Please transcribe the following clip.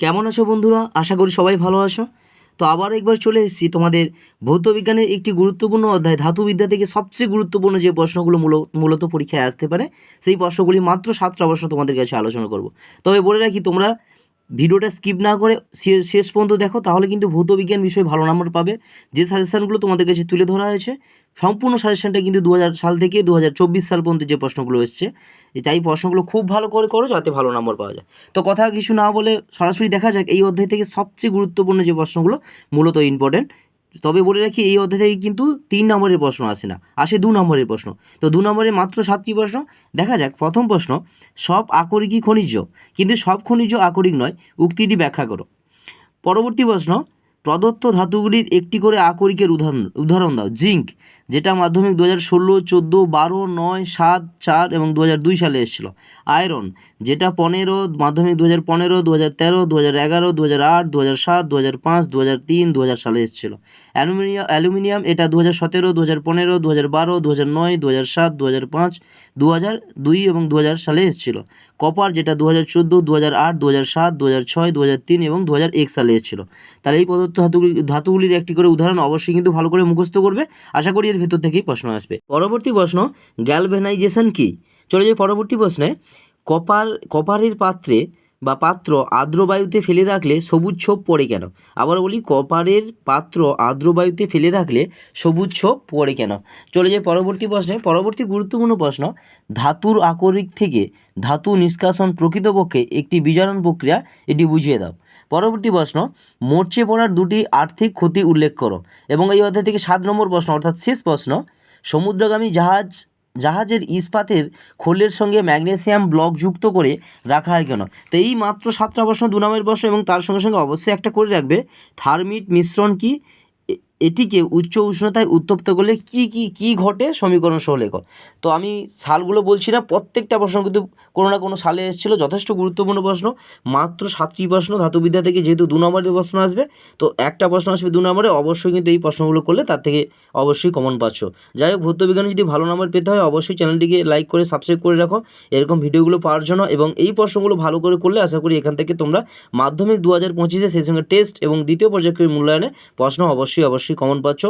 কেমন আছো বন্ধুরা? আশা করি সবাই ভালো আছো। তো আবার একবার চলে এসেছি তোমাদের ভৌত বিজ্ঞানের একটি গুরুত্বপূর্ণ অধ্যায়, ধাতুবিদ্যা থেকে সবচেয়ে গুরুত্বপূর্ণ যে প্রশ্নগুলো মূল- মূলত পরীক্ষায় আসতে পারে, সেই প্রশ্নগুলি মাত্র সাতটা প্রশ্ন তোমাদের কাছে আলোচনা করব। তবে বলে রাখি, তোমরা ভিডিওটা স্কিপ না করে শেষ পর্যন্ত দেখো, তাহলে কিন্তু ভৌত বিজ্ঞান বিষয়ে ভালো নাম্বার পাবে। যে সাজেশানগুলো তোমাদের কাছে তুলে ধরা হয়েছে, সম্পূর্ণ সাজেশানটা কিন্তু দু হাজার সাল থেকে দু হাজার চব্বিশ সাল পর্যন্ত যে প্রশ্নগুলো এসছে তাই প্রশ্নগুলো খুব ভালো করে করো, যাতে ভালো নাম্বার পাওয়া যায়। তো কথা কিছু না বলে সরাসরি দেখা যাক, এই অধ্যায় থেকে সবচেয়ে গুরুত্বপূর্ণ যে প্রশ্নগুলো, মূলত ইম্পর্টেন্ট তবে বলে রাখি, এই অধ্যায় থেকে কিন্তু তিন নম্বরের প্রশ্ন আসে না। আসে দু নম্বরের প্রশ্ন। তো দু নম্বরে মাত্র সাতটি প্রশ্ন। দেখা যাক, প্রথম প্রশ্ন, সব আকরিকই খনিজ? কিন্তু সব খনিজ আকরিক নয়, উক্তিটি ব্যাখ্যা করো। পরবর্তী প্রশ্ন প্রদত্ত ধাতুগুলির একটি করে আকরিকের উদাহরণ উদাহরণ দাও। জিঙ্ক, যেটা মাধ্যমিক দু হাজার ষোলো, চোদ্দ, বারো, নয়, সাত, চার এবং দু হাজার দুই সালে এসেছিল। আয়রন, যেটা পনেরো, মাধ্যমিক দু হাজার পনেরো দু হাজার তেরো দু হাজার এগারো দু হাজার আট দু হাজার সাত দু হাজার পাঁচ দু হাজার তিন দু হাজার সালে এসেছিল। অ্যালুমিনিয়াম অ্যালুমিনিয়াম, এটা দু হাজার সতেরো দু হাজার পনেরো দু হাজার বারো দু হাজার নয় দু হাজার সাত দু হাজার পাঁচ দু হাজার দুই এবং দু হাজার সালে এসেছিল। কপার যেটা দু হাজার চোদ্দ দু হাজার আট দু হাজার সাত দু হাজার ছয় দু হাজার তিন এবং দু হাজার এক সালে এসেছিল। তাহলে এই পদার্থ ধাতুগুলি, ধাতুগুলির একটি করে উদাহরণ অবশ্যই কিন্তু ভালো করে মুখস্থ করবে। আশা করি এর ভেতর থেকেই প্রশ্ন আসবে। পরবর্তী প্রশ্ন গ্যালভেনাইজেশন কি? চলে যাই পরবর্তী প্রশ্নে কপার কপারের পাত্রে বা পাত্র আর্দ্র বায়ুতে ফেলে রাখলে সবুজ ছোপ পড়ে কেন? আবার বলি, কপারের পাত্র আর্দ্র বায়ুতে ফেলে রাখলে সবুজ ছোপ পড়ে কেন? চলে যাই পরবর্তী প্রশ্নে। পরবর্তী গুরুত্বপূর্ণ প্রশ্ন, ধাতুর আকরিক থেকে ধাতু নিষ্কাশন প্রকৃতপক্ষে একটি বিজারণ প্রক্রিয়া, এটি বুঝিয়ে দাও। পরবর্তী প্রশ্ন, মরচে পড়ার দুটি আর্থিক ক্ষতি উল্লেখ করো। এবং এই অধ্যায় থেকে সাত নম্বর প্রশ্ন, অর্থাৎ শেষ প্রশ্ন, সমুদ্রগামী জাহাজ জাহাজের ইস্পাতের খোলের সঙ্গে ম্যাগনেসিয়াম ব্লক যুক্ত করে রাখা হয় কেন? তো এই মাত্র সাতটা প্রশ্ন, দু নম্বরের প্রশ্ন এবং তার সঙ্গে সঙ্গে অবশ্যই একটা করে রাখবে। থার্মিট মিশ্রণ কি? এটিকে উচ্চ উষ্ণতায় উত্তপ্ত করলে কি কি কি ঘটে? সমীকরণ সহ লেখো তো আমি সালগুলো বলছি না, প্রত্যেকটা প্রশ্ন কিন্তু কোনো না কোনো সালে এসেছিল, যথেষ্ট গুরুত্বপূর্ণ প্রশ্ন। মাত্র সাতটি প্রশ্ন ধাতুবিদ্যা থেকে যেহেতু দু নম্বরের প্রশ্ন আসবে, তো একটা প্রশ্ন আসবে দু নম্বরে, অবশ্যই কিন্তু এই প্রশ্নগুলো করলে তার থেকে অবশ্যই কমন পাচ্ছ। যাই হোক ভৌত বিজ্ঞানে যদি ভালো নাম্বার পেতে হয়, অবশ্যই চ্যানেলটিকে লাইক করে সাবস্ক্রাইব করে রাখো। এরকম ভিডিওগুলো পাওয়ার জন্য এবং এই প্রশ্নগুলো ভালো করে করলে আশা করি এখান থেকে তোমরা মাধ্যমিক দু হাজার পঁচিশে সেই সঙ্গে টেস্ট এবং দ্বিতীয় পর্যায়ের মূল্যায়নে প্রশ্ন অবশ্যই অবশ্যই অবশ্যই কমন পাচ্ছ